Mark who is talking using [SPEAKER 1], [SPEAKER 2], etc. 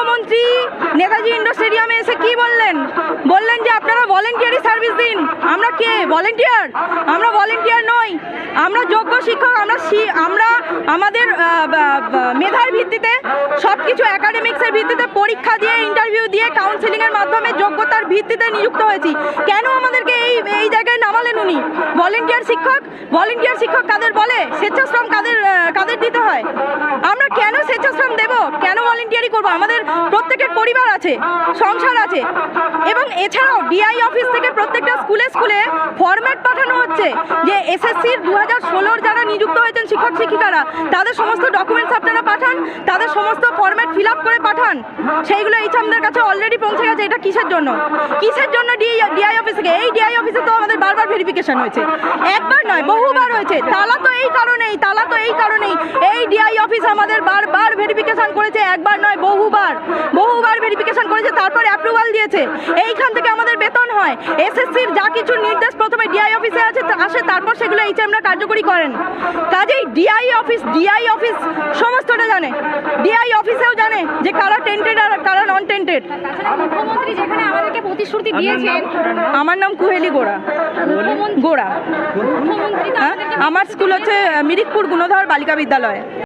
[SPEAKER 1] মুখ্যমন্ত্রী নেতাজি ইন্ডোর স্টেডিয়ামে এসে কি বললেন? বললেন যে আপনারা ভলেন্টিয়ারি সার্ভিস দিন। আমরা কে? ভলেন্টিয়ার আমরা ভলেন্টিয়ার নই। আমরা যোগ্য শিক্ষক, আমরা আমরা আমাদের মেধার ভিত্তিতে সব কিছু একাডেমিক্সের ভিত্তিতে পরীক্ষা দিয়ে ইন্টারভিউ দিয়ে কাউন্সিলিংয়ের মাধ্যমে যোগ্যতার ভিত্তিতে নিযুক্ত হয়েছি। কেন আমাদেরকে এই এই জায়গায় ভলেন্টিয়ার শিক্ষক? ভলেন্টিয়ার শিক্ষক কাদের বলে? স্বেচ্ছাশ্রম কাদের কাদের দিতে হয়? আমরা কেন স্বেচ্ছাশ্রম দেব? কেন ভলেন্টিয়ারি করব? আমাদের প্রত্যেকের পরিবার আছে, সংসার আছে। এবং এছাড়াও ডিআই অফিস থেকে প্রত্যেকটা স্কুলে স্কুলে ফরম্যাট পাঠানো হচ্ছে যে এসএসসির দু হাজার ষোলোর যারা নিযুক্ত হয়েছেন শিক্ষক শিক্ষিকারা, তাদের সমস্ত ডকুমেন্টস আপনারা পাঠান, তাদের সমস্ত ফরম্যাট ফিল করে পাঠান। সেইগুলো এইচএমদের কাছে অলরেডি পৌঁছে গেছে, এটা কিসের জন্য? কিসের জন্য ডি ডিআই অফিস এই ডিআই অফিসে তো আমাদের বারবার ভেরিফিকেশন হয়েছে। একবার নয়, বহুবার হয়েছে। তালা তো এই কারণেই, তালা তো এই কারণেই এই ডিআই অফিস আমাদের বারবার ভেরিফিকেশন করেছে, একবার নয়, বহুবার। বহুবার ভেরিফিকেশন করেছে, তারপর অ্যাপ্রুভাল দিয়েছে। এইখান থেকে আমাদের হয় এসএসসির যা কিছু নির্দেশ প্রথমে ডিআই অফিসে আছে আসে তারপর সেগুলো এইচএমরা কার্যকরী করেন। কাজেই ডিআই অফিস ডিআই অফিস সমস্তটা জানে। ডিআই অফিসেও জানে যে কারা টেন্টেড আর কারা নন টেন্টেড
[SPEAKER 2] মুখ্যমন্ত্রী যেখানে আমাদেরকে প্রতিশ্রুতি দিয়েছেন
[SPEAKER 1] আমার নাম কুহেলি গোড়া। গোড়া। হ্যাঁ? আমার স্কুল হচ্ছে মিরিকপুর গুণধর বালিকা বিদ্যালয়।